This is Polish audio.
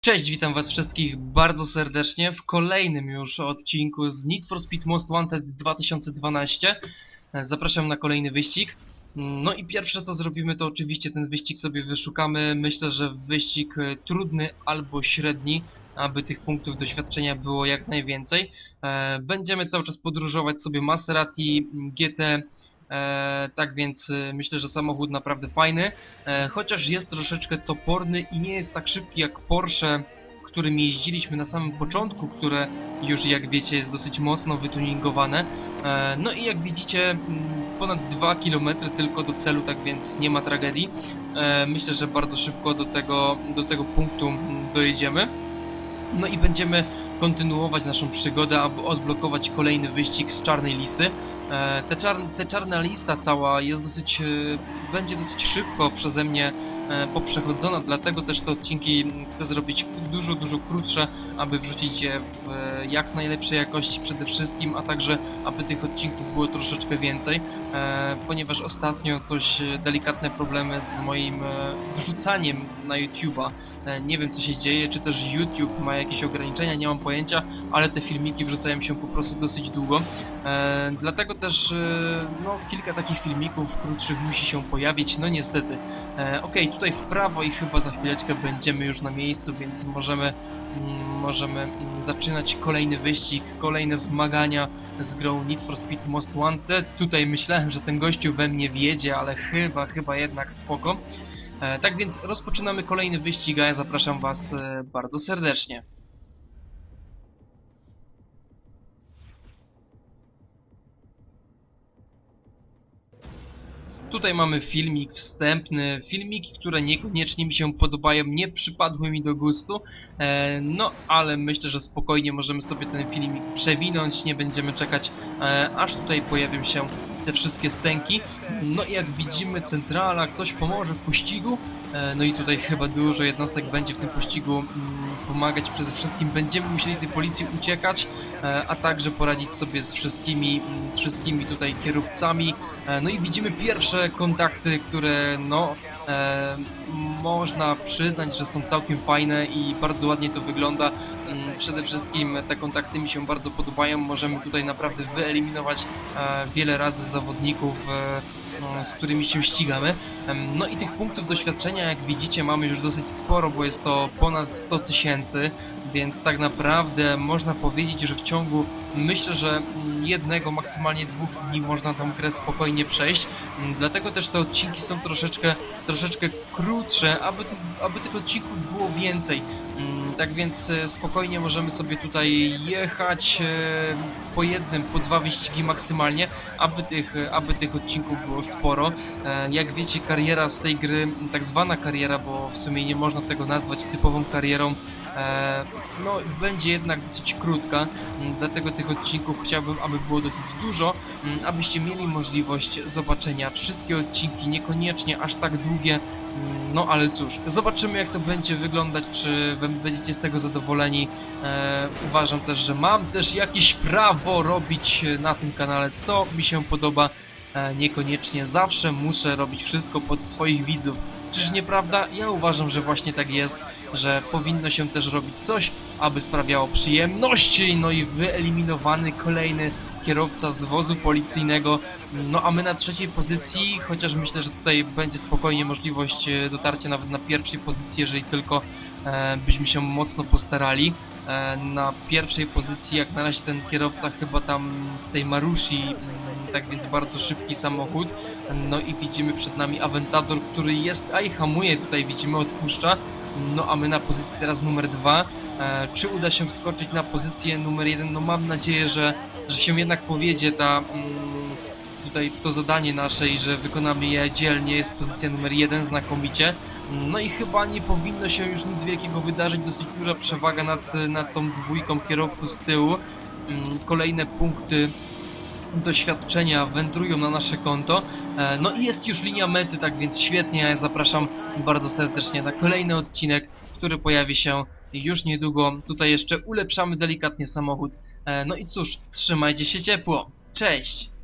Cześć, witam was wszystkich bardzo serdecznie w kolejnym już odcinku z Need for Speed Most Wanted 2012. E, Zapraszam na kolejny wyścig. No i pierwsze co zrobimy to oczywiście ten wyścig sobie wyszukamy. Myślę, że wyścig trudny albo średni, aby tych punktów doświadczenia było jak najwięcej. E, Będziemy cały czas podróżować sobie Maserati GT. E, tak więc e, myślę, że samochód naprawdę fajny. E, chociaż jest troszeczkę toporny i nie jest tak szybki jak Porsche, którym jeździliśmy na samym początku, które już jak wiecie jest dosyć mocno wytuningowane. E, no i jak widzicie ponad 2 km tylko do celu, tak więc nie ma tragedii. E, myślę, że bardzo szybko do tego, do tego punktu dojedziemy. No i będziemy kontynuować naszą przygodę, aby odblokować kolejny wyścig z czarnej listy. E, te, czar te czarna lista cała jest dosyć, e, będzie dosyć szybko przeze mnie e, poprzechodzona, dlatego też te odcinki chcę zrobić dużo, dużo krótsze, aby wrzucić je w jak najlepszej jakości przede wszystkim, a także aby tych odcinków było troszeczkę więcej, ponieważ ostatnio coś delikatne problemy z moim wrzucaniem na YouTube'a. Nie wiem co się dzieje, czy też YouTube ma jakieś ograniczenia, nie mam pojęcia, ale te filmiki wrzucają się po prostu dosyć długo. E, dlatego też e, no, kilka takich filmików krótszych musi się pojawić, no niestety. E, Okej, tutaj w prawo i chyba za chwileczkę będziemy już na miejscu, więc możemy, mm, możemy mm, zaczynać kolejny wyścig, kolejne zmagania z grą Need for Speed Most Wanted. Tutaj myślałem, że ten gościu we mnie wjedzie, ale chyba, chyba jednak spoko. E, tak więc rozpoczynamy kolejny wyścig, a ja zapraszam Was e, bardzo serdecznie. Tutaj mamy filmik wstępny, filmiki, które niekoniecznie mi się podobają, nie przypadły mi do gustu, e, no ale myślę, że spokojnie możemy sobie ten filmik przewinąć, nie będziemy czekać aż tutaj pojawią się te wszystkie scenki. No i jak widzimy centrala, ktoś pomoże w pościgu, e, no i tutaj chyba dużo jednostek będzie w tym pościgu mm, pomagać. Przede wszystkim, będziemy musieli tej policji uciekać, e, a także poradzić sobie z wszystkimi, mm, z wszystkimi tutaj kierowcami, E, No i widzimy pierwsze kontakty, które no e, można przyznać, że są całkiem fajne i bardzo ładnie to wygląda. Przede wszystkim te kontakty mi się bardzo podobają. Możemy tutaj naprawdę wyeliminować e, wiele razy zawodników, e, z którymi się ścigamy. No i tych punktów doświadczenia, jak widzicie, mamy już dosyć sporo, bo jest to ponad 100 tysięcy, więc tak naprawdę można powiedzieć, że w ciągu myślę, że jednego, maksymalnie dwóch dni można tą grę spokojnie przejść. Mm, Dlatego też te odcinki są troszeczkę, troszeczkę krótsze, aby tych, aby tych odcinków było więcej. Mm, Tak więc e, spokojnie możemy sobie tutaj jechać e, po jednym, po dwa wyścigi maksymalnie, aby tych, aby tych odcinków było sporo. E, Jak wiecie, kariera z tej gry, tak zwana kariera, bo w sumie nie można tego nazwać typową karierą, e, no będzie jednak dosyć krótka, m, dlatego tych odcinków chciałbym, aby było dosyć dużo, m, abyście mieli możliwość zobaczenia wszystkie odcinki, niekoniecznie aż tak długie, m, no ale cóż, zobaczymy jak to będzie wyglądać, czy będziecie z tego zadowoleni. E, uważam też, że mam też jakieś prawo robić na tym kanale, co mi się podoba. E, niekoniecznie zawsze muszę robić wszystko pod swoich widzów. Czyż nieprawda? Ja uważam, że właśnie tak jest, że powinno się też robić coś, aby sprawiało przyjemności, no i wyeliminowany kolejny kierowca z wozu policyjnego, no a my na trzeciej pozycji, chociaż myślę, że tutaj będzie spokojnie możliwość e, dotarcia nawet na pierwszej pozycji, jeżeli tylko e, byśmy się mocno postarali. E, na pierwszej pozycji jak na razie ten kierowca chyba tam z tej Marusi, mm, tak więc bardzo szybki samochód. No i widzimy przed nami Aventador, który jest, a i hamuje tutaj, widzimy, odpuszcza. No a my na pozycji teraz numer dwa. E, czy uda się wskoczyć na pozycję numer jeden? No mam nadzieję, że, że się jednak powiedzie ta mm, tutaj to zadanie nasze i że wykonamy je dzielnie. Jest pozycja numer jeden, znakomicie. No i chyba nie powinno się już nic wielkiego wydarzyć. Dosyć duża przewaga nad, nad tą dwójką kierowców z tyłu. Mm, Kolejne punkty doświadczenia wędrują na nasze konto. E, No i jest już linia mety, tak więc świetnie. Ja zapraszam bardzo serdecznie na kolejny odcinek, który pojawi się już niedługo. Tutaj jeszcze ulepszamy delikatnie samochód. E, No i cóż, trzymajcie się ciepło. Cześć!